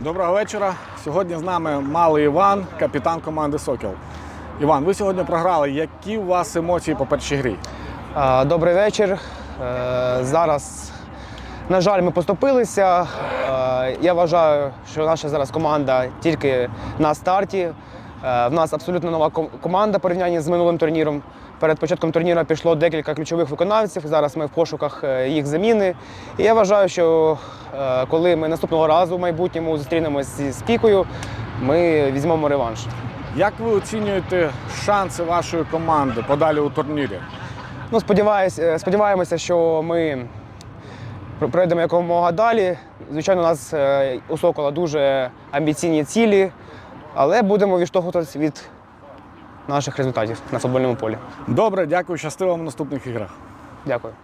Доброго вечора. Сьогодні з нами малий Іван, капітан команди Сокіл. Іван, ви сьогодні програли. Які у вас емоції по першій грі? Добрий вечір. Е, Зараз, на жаль, ми поступилися. Е, Я вважаю, що наша зараз команда тільки на старті. Е, В нас абсолютно нова команда порівнянні з минулим турніром. Перед початком турніру пішло декілька ключових виконавців. Зараз ми в пошуках їх заміни. І я вважаю, що коли ми наступного разу в майбутньому зустрінемося з пікою, ми візьмемо реванш. Як ви оцінюєте шанси вашої команди подалі у турнірі? Ну, сподіваюсь, е, сподіваємося, що ми пройдемо якомога далі. Звичайно, у нас е, у Сокола дуже амбіційні цілі, але будемо відштовхуватися від наших результатів на футбольному полі. Добре, дякую, щасливо вам в наступних іграх. Дякую.